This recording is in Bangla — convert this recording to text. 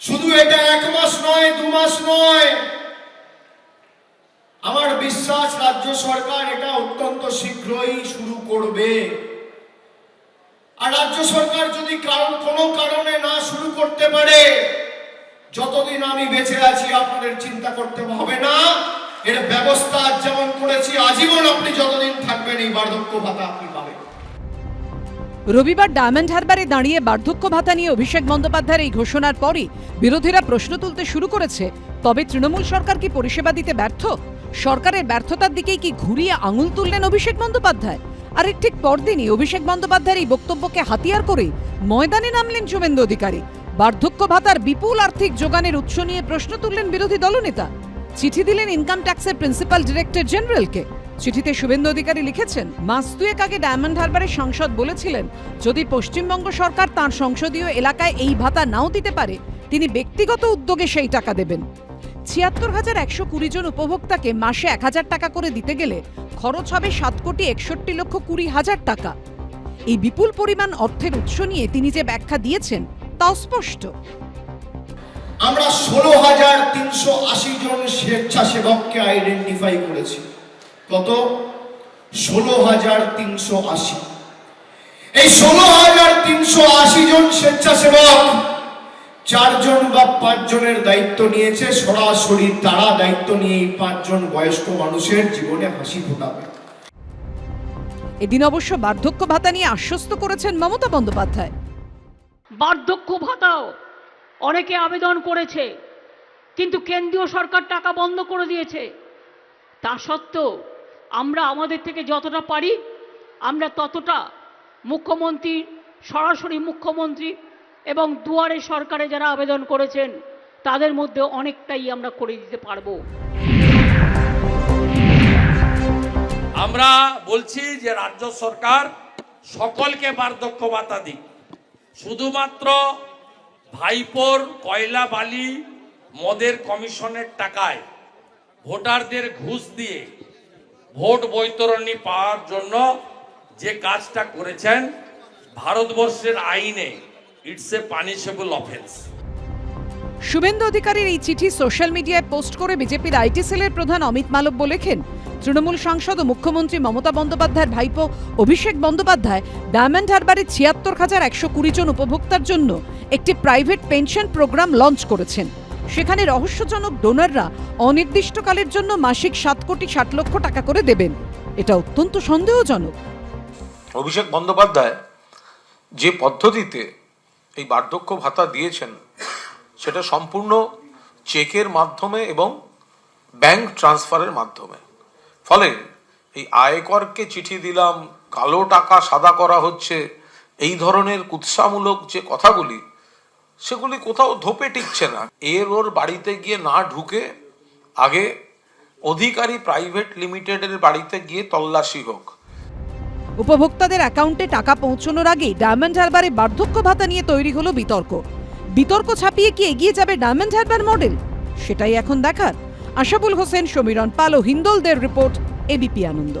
শুধু এটা এক মাস নয়, দু মাস নয়। আমার বিশ্বাস, রাজ্য সরকার এটা অত্যন্ত শীঘ্রই শুরু করবে। আর রাজ্য সরকার যদি কারণ, কোনো কারণে না শুরু করতে পারে, যতদিন আমি বেঁচে আছি, আপনাদের চিন্তা করতে হবে না। এর ব্যবস্থা যেমন করেছি, আজীবন আপনি যতদিন থাকবেন, এই বার্ধক্য ভাতা আপনি পাবেন। রবিবার ডায়মন্ড হারবারে দাঁড়িয়ে বার্ধক্য ভাতা নিয়ে অভিষেক বন্দ্যোপাধ্যায়ের এই ঘোষণার পরই বিরোধীরা প্রশ্ন তুলতে শুরু করেছে, তবে তৃণমূল সরকার কি পরিষেবা দিতে ব্যর্থ? সরকারের ব্যর্থতার দিকেই কি ঘুরিয়ে আঙুল তুললেন অভিষেক বন্দ্যোপাধ্যায়? আর ঠিক পরদিনই অভিষেক বন্দ্যোপাধ্যায়ের এই বক্তব্যকে হাতিয়ার করে ময়দানে নামলেন শুভেন্দু অধিকারী। বার্ধক্য ভাতার বিপুল আর্থিক যোগানের উৎস নিয়ে প্রশ্ন তুললেন বিরোধী দলনেতা। চিঠি দিলেন ইনকাম ট্যাক্সের প্রিন্সিপাল ডিরেক্টর জেনারেলকে। চিঠিতে শুভেন্দু অধিকারী লিখেছেন মাস দুয়েক আগে ডায়মন্ড হারবারের সাংসদ বলেছিলেন, যদি পশ্চিমবঙ্গ সরকার তার সংসদীয় এলাকায় এই ভাতা নাও দিতে পারে, তিনি ব্যক্তিগত উদ্যোগে সেই টাকা দেবেন। ছিয়াত্তর হাজার একশো কুড়ি জন উপভোক্তাকে মাসে এক হাজার টাকা করে দিতে গেলে খরচ হবে সাত কোটি একষট্টি লক্ষ কুড়ি হাজার টাকা। এই বিপুল পরিমাণ অর্থের উৎস নিয়ে তিনি যে ব্যাখ্যা দিয়েছেন, তাও স্পষ্ট। আমরা ষোলো হাজার তিনশো আশি জন স্বেচ্ছাসেবককে আইডেন্টিফাই করেছি। কত? ষোলো হাজার তিনশো আশি। এই ষোলো হাজার তিনশো আশি জন স্বেচ্ছাসেবক চারজন বা পাঁচজনের দায়িত্ব নিয়েছে সরাসরি তারা দায়িত্ব নিয়ে এই পাঁচজন বয়স্ক মানুষের জীবনে হাসি ফোটাবে। এদিন অবশ্য বার্ধক্য ভাতা নিয়ে আশ্বস্ত করেছেন মমতা বন্দ্যোপাধ্যায়। বার্ধক্য ভাতাও অনেকে আবেদন করেছে কিন্তু কেন্দ্রীয় সরকার টাকা বন্ধ করে দিয়েছে। তা সত্ত্বেও আমরা আমাদের থেকে যতটা পারি, আমরা ততটা মুখ্যমন্ত্রী, সরাসরি মুখ্যমন্ত্রী এবং দুয়ারে সরকারে যারা আবেদন করেছেন, তাদের মধ্যে অনেকটাই আমরা করে দিতে পারব। আমরা বলছি যে রাজ্য সরকার সকলকে বার্ধক্য ভাতা দিক। শুধুমাত্র ভাইপোর কয়লা বালি, মদের কমিশনের টাকায়, ভোটারদের ঘুষ দিয়ে ভোট বৈতরণী পাওয়ার জন্য যে কাজটা করেছেন ভারতবর্ষের আইনে it's a punishable offence Suvendu অধিকারীর এই চিঠি সোশ্যাল মিডিয়ায় পোস্ট করে বিজেপির আইটি সেলের প্রধান অমিত মালব্য লেখেন, তৃণমূল সাংসদ ও মুখ্যমন্ত্রী মমতা বন্দ্যোপাধ্যায়ের ভাইপো অভিষেক বন্দ্যোপাধ্যায় ডায়মন্ড হারবারে ছিয়াত্তর হাজার একশো কুড়ি জন উপভোক্তার জন্য একটি প্রাইভেট পেনশন প্রোগ্রাম লঞ্চ করেছেন। সেখানে রহস্যজনক ডোনাররা অনির্দিষ্টকালের জন্য মাসিক সাত কোটি ষাট লক্ষ টাকা করে দেবেন। এটা অত্যন্ত সন্দেহজনক। অভিষেক বন্দ্যোপাধ্যায় যে পদ্ধতিতে এই বার্ধক্য ভাতা দিয়েছেন, সেটা সম্পূর্ণ চেকের মাধ্যমে এবং ব্যাংক ট্রান্সফারের মাধ্যমে। ফলে এই আয়করকে চিঠি দিলাম, কালো টাকা সাদা করা হচ্ছে, এই ধরনের কুৎসামূলক যে কথাগুলি সেগুলি কোথাও ধোপে টিকছে না। এর ওর বাড়িতে গিয়ে না ঢুকে আগে অধিকারী প্রাইভেট লিমিটেডের বাড়িতে গিয়ে তল্লাশি হোক। উপভোক্তাদের অ্যাকাউন্টে টাকা পৌঁছানোর আগেই ডায়মন্ড হারবারে বার্ধক্য ভাতা নিয়ে তৈরি হলো বিতর্ক। বিতর্ক ছাপিয়ে কি এগিয়ে যাবে ডায়মন্ড হারবার মডেল? সেটাই এখন দেখার। আশাবুল হোসেন, সমীরণ পাল ও হিন্দোলদের রিপোর্ট এবিপি আনন্দ।